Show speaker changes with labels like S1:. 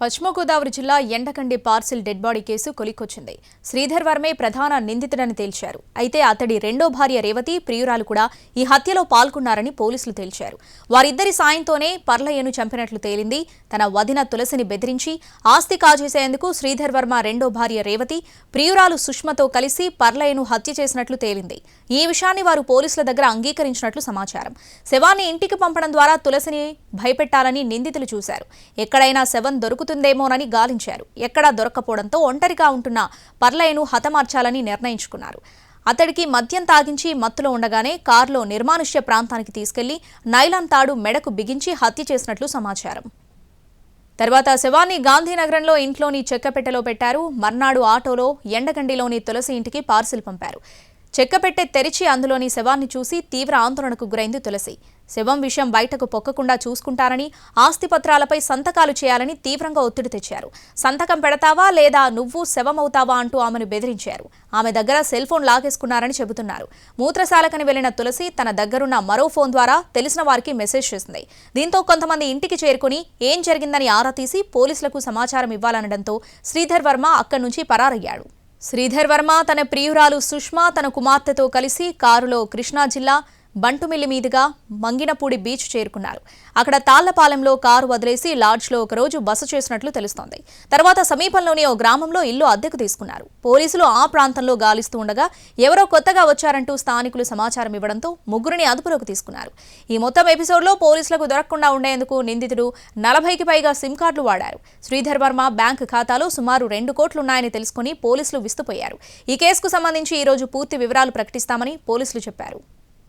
S1: పశ్చిమ గోదావరి జిల్లా Yendagandi parcel dead body case కొలిక్కొచ్చింది. Sridhar వర్మే ప్రధాన నిందితుడని తేల్చారు. అయితే అతడి రెండో భార్య రేవతి ప్రియురాలు కూడా ఈ హత్యలో పాల్గొన్నారని పోలీసులు తేల్చారు. వారిద్దరి సాయంతోనే పర్లయ్యను చంపినట్లు తేలింది. తన వదిన తులసిని బెదిరించి ఆస్తి కాజేసేందుకు శ్రీధర్ వర్మ రెండో భార్య రేవతి ప్రియురాలు సుష్మతో కలిసి పర్లయ్యను హత్య చేసినట్లు తేలింది. ఈ విషయాన్ని వారు పోలీసుల దగ్గర అంగీకరించినట్లు సమాచారం. శవాన్ని ఇంటికి పంపడం ద్వారా తులసిని భయపెట్టాలని నిందితులు చూశారు. ఎక్కడైనా శవం దొరుకు దొరుకుతుందేమోనని గాలించారు. ఎక్కడా దొరక్కపోవడంతో ఒంటరిగా ఉంటున్న పర్లయ్యను హతమార్చాలని నిర్ణయించుకున్నారు. అతడికి మద్యం తాగించి మత్తులో ఉండగానే కారులో నిర్మానుష్య ప్రాంతానికి తీసుకెళ్ళి నైలాన్ తాడు మెడకు బిగించి హత్య చేసినట్లు సమాచారం. తర్వాత శవాన్ని గాంధీనగరంలో ఇంట్లోని చెక్కపెట్టెలో పెట్టారు. మర్నాడు ఆటోలో ఎండగండిలోని తులసి ఇంటికి పార్సిల్ పంపారు. చెక్కపెట్టె తెరిచి అందులోని శవాన్ని చూసి తీవ్ర ఆందోళనకు గురైంది తులసి. శవం విషయం బయటకు పొక్కకుండా చూసుకుంటారని ఆస్తిపత్రాలపై సంతకాలు చేయాలని తీవ్రంగా ఒత్తిడి తెచ్చారు. సంతకం పెడతావా లేదా నువ్వు శవమవుతావా అంటూ ఆమెను బెదిరించారు. ఆమె దగ్గర సెల్ ఫోన్ లాగేసుకున్నారని చెబుతున్నారు. మూత్రశాలకని వెళ్ళిన తులసి తన దగ్గరున్న మరో ఫోన్ ద్వారా తెలిసిన వారికి మెసేజ్ చేసింది. దీంతో కొంతమంది ఇంటికి చేరుకుని ఏం జరిగిందని ఆరా తీసి పోలీసులకు సమాచారం ఇవ్వాలనడంతో శ్రీధర్ వర్మ అక్కడి నుంచి పరారయ్యాడు. శ్రీధర్ వర్మ తన ప్రియురాలు సుష్మా తన కుమార్తెతో కలిసి కారులో కృష్ణా జిల్లా బంటుమిల్లి మీదుగా మంగినపూడి బీచ్ చేరుకున్నారు. అక్కడ తాళ్ళపాలెంలో కారు వదిలేసి లాడ్జ్లో ఒకరోజు బస చేసినట్లు తెలుస్తోంది. తర్వాత సమీపంలోని ఓ గ్రామంలో ఇల్లు అద్దెకు తీసుకున్నారు. పోలీసులు ఆ ప్రాంతంలో గాలిస్తూ ఉండగా ఎవరో కొత్తగా వచ్చారంటూ స్థానికులు సమాచారం ఇవ్వడంతో ముగ్గురిని అదుపులోకి తీసుకున్నారు. ఈ మొత్తం ఎపిసోడ్లో పోలీసులకు దొరకకుండా ఉండేందుకు నిందితుడు నలభైకి పైగా సిమ్ కార్డులు వాడారు. శ్రీధర్ వర్మ బ్యాంక్ ఖాతాలో సుమారు రెండు కోట్లున్నాయని తెలుసుకుని పోలీసులు విస్తుపోయారు. ఈ కేసుకు సంబంధించి ఈరోజు పూర్తి వివరాలు ప్రకటిస్తామని పోలీసులు చెప్పారు.